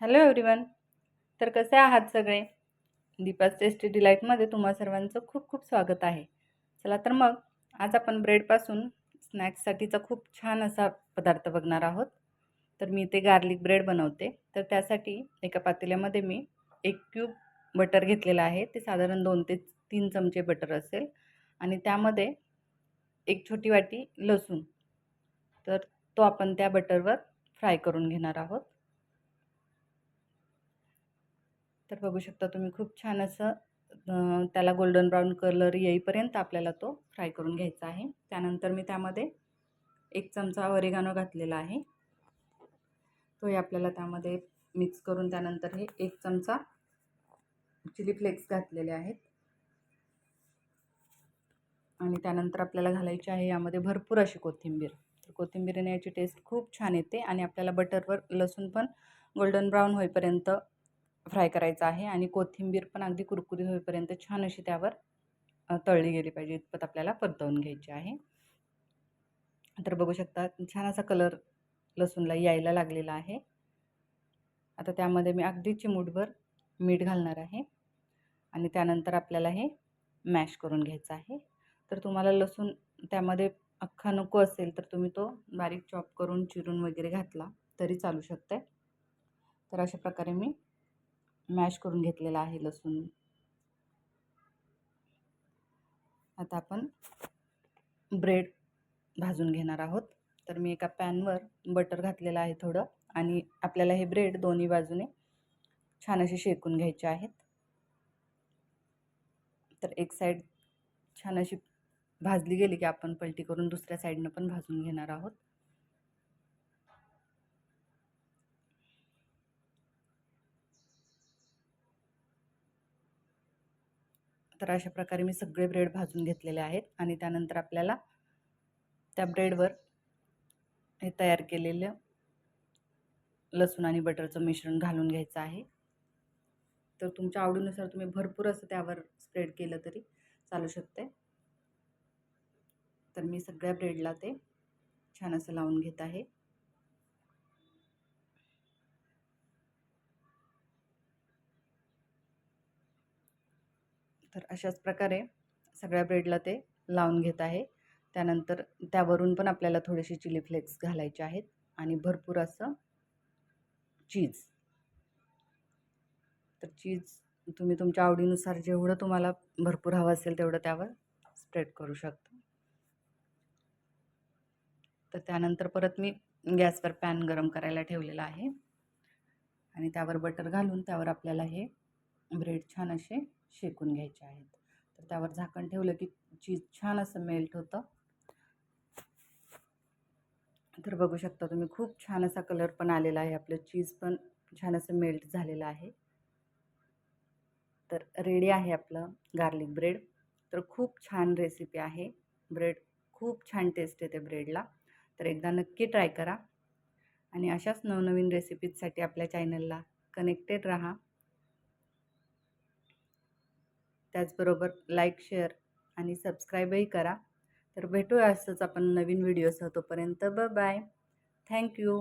Hello everyone तर कसे आहात सगळे? दीपास टेस्टी डिलाईटमध्ये तुम्हा सर्वांचं खूप खूप स्वागत आहे. चला तर मग आज आपण ब्रेडपासून स्नॅक्ससाठीचा खूप छान असा पदार्थ बघणार आहोत. तर मी ते गार्लिक ब्रेड बनवते. तर त्यासाठी एका पातेल्यामध्ये मी एक क्यूब बटर घेतलेलं आहे. ते साधारण दोन ते तीन चमचे बटर असेल. आणि त्यामध्ये एक छोटी वाटी लसूण. तर तो आपण त्या बटरवर फ्राय करून घेणार आहोत. तर बघू शकता तुम्ही खूप छान असं त्याला गोल्डन ब्राऊन कलर येईपर्यंत आपल्याला तो फ्राय करून घ्यायचा आहे. त्यानंतर मी त्यामध्ये एक चमचा ओरिगानो घातलेला आहे. तोही आपल्याला त्यामध्ये मिक्स करून त्यानंतर हे एक चमचा चिली फ्लेक्स घातलेले आहेत. आणि त्यानंतर आपल्याला घालायची आहे यामध्ये भरपूर अशी कोथिंबीर. तर कोथिंबीरीने याची टेस्ट खूप छान येते आणि आपल्याला बटरवर लसूण पण गोल्डन ब्राऊन होईपर्यंत फ्राय करायचा आहे आणि कोथिंबीर पण अगदी कुरकुरीत होईपर्यंत छान अशी त्यावर तळली गेली पाहिजे. इतपत आपल्याला परतवून घ्यायची आहे. तर बघू शकता छान असा कलर लसूणला यायला लागलेला आहे. आता त्यामध्ये मी अगदी चिमूटभर मीठ घालणार आहे. आणि त्यानंतर आपल्याला हे मॅश करून घ्यायचं आहे. तर तुम्हाला लसूण त्यामध्ये अख्खा नको असेल तर तुम्ही तो बारीक चॉप करून चिरून वगैरे घातला तरी चालू शकते तर अशा प्रकारे मी मॅश करून घेतलेला आहे लसूण. आता आपण ब्रेड भाजून घेणार आहोत. तर मी एका पॅनवर बटर घातलेलं आहे थोडं आणि आपल्याला हे ब्रेड दोन्ही बाजूने छान असे शेकून घ्यायचे आहेत. तर एक साईड छान अशी भाजली गेली की आपण पलटी करून दुसऱ्या साईडनं पण भाजून घेणार आहोत. तर अशा प्रकारे मी सगळे ब्रेड भाजून घेतलेले आहेत आणि त्यानंतर आपल्याला त्या ब्रेडवर हे तयार केलेलं लसूण आणि बटरचं मिश्रण घालून घ्यायचं आहे. तर तुमच्या आवडीनुसार तुम्ही भरपूर असं त्यावर स्प्रेड केलं तरी चालू शकते. तर मी सगळ्या ब्रेडला ते छान असं लावून घेत आहे. तर अशाच प्रकारे सगळ्या ब्रेडला ते लावून घेत आहे. त्यानंतर त्यावरून पण आपल्याला थोडेसे चिली फ्लेक्स घालायचे आहेत आणि भरपूर असं चीज. तर चीज तुम्ही तुमच्या आवडीनुसार जेवढं तुम्हाला भरपूर हवं असेल तेवढं त्यावर स्प्रेड करू शकता. तर त्यानंतर परत मी गॅसवर पॅन गरम करायला ठेवलेला आहे. आणि त्यावर बटर घालून त्यावर आपल्याला हे ब्रेड छान असे शेकून घ्यायचे आहेत. तर त्यावर झाकण ठेवलं की चीज छान असं मेल्ट होतं. तर बघू शकता तुम्ही खूप छान असा कलर पण आलेला आहे. आपलं चीज पण छान असं मेल्ट झालेलं आहे. तर रेडी आहे आपलं गार्लिक ब्रेड. तर खूप छान रेसिपी आहे. ब्रेड खूप छान टेस्ट येते ब्रेडला. तर एकदा नक्की ट्राय करा. आणि अशाच नवनवीन रेसिपीजसाठी आपल्या चॅनलला कनेक्टेड रहा. त्याचबरोबर लाईक शेअर आणि सबस्क्राईबही करा. तर भेटूया असंच आपण नवीन व्हिडिओसह तोपर्यंत. ब बाय. थँक्यू